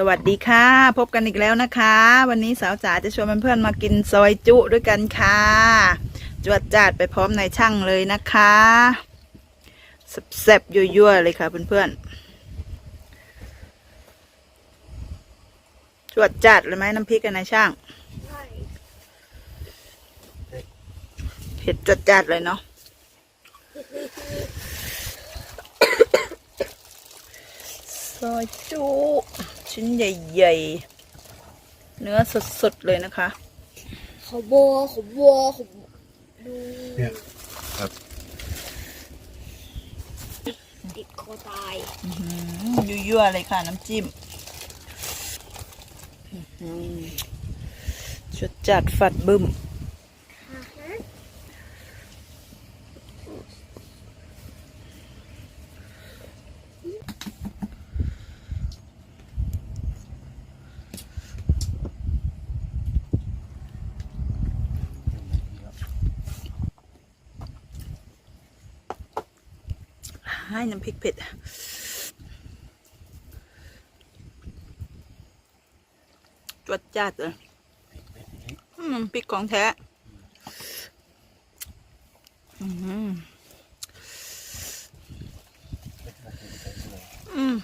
สวัสดีค่ะ พบกันอีกแล้วนะคะ วันนี้สาวจ๋าจะชวนเพื่อนๆมากินซอยจุด้วยกันค่ะ จวดจาดไปพร้อมนายช่างเลยนะคะแซ่บๆยั่วๆเลยค่ะเพื่อนๆจวดจัดเลยไหมน้ำพริกกันนายช่างเผ็ดจวดจัดเลยเนาะซอยจุ ชิ้นใหญ่ๆ เนื้อสดๆ เลยนะคะ ขอบัวขอบัวขอดูเนี่ยครับ ติดคอตายอื้อหือยั่วๆเลยค่ะน้ำจิ้มอื้อหือชุดจัดฝัดบึ้ม ให้น้ำพริกเผ็ดจวดจัดเลยพริกของแท้อืม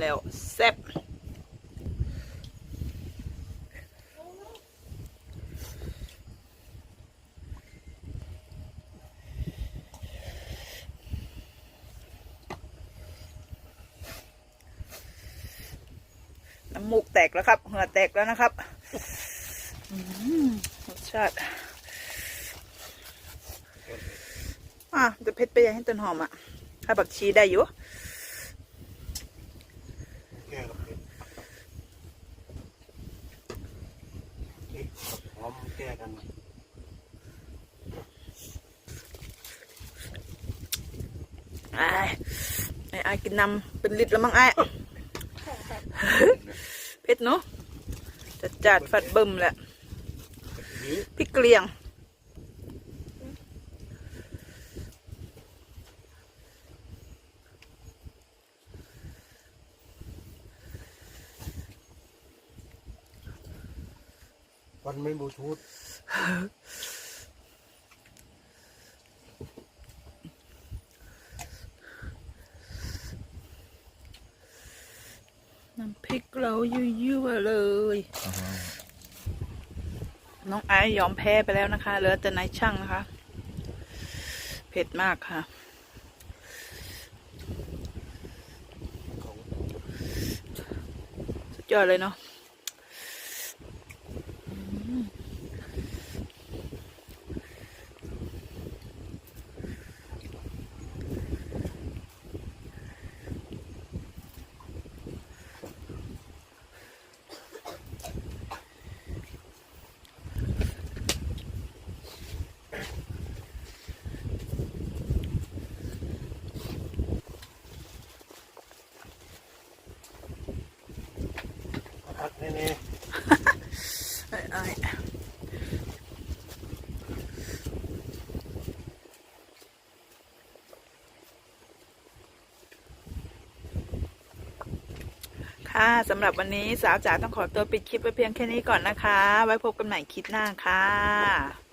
แล้วแซ่บน้ำมูกแตกแล้วครับเหงื่อแตกแล้วนะครับรสชาติอะจะเผ็ดไปยังให้ต้นหอมอะถ้าบักชีได้อยู่ แก้กับเผ็ดนี่พร้อมแก้กันไอ้ไอ้ไอ้กินน้ำเป็นลิตรแล้วมั้งไอ้เผ็ดเนาะจัดจัดฟัดเบิ่มแหละนี้พริกเกลียง วันไม่บลูทูธน้ำพริกเรายั่วๆเลย น้องไอ้ยอมแพ้ไปแล้วนะคะ เหลือแต่นายช่างนะคะ เผ็ดมากค่ะสุดยอดเลยเนาะ พักแน่ไอ้ไอ้ค่ะสำหรับวันนี้สาวจ๋าต้องขอตัวปิดคลิปไว้เพียงแค่นี้ก่อนนะคะ ไว้พบกันใหม่คลิปหน้าค่ะ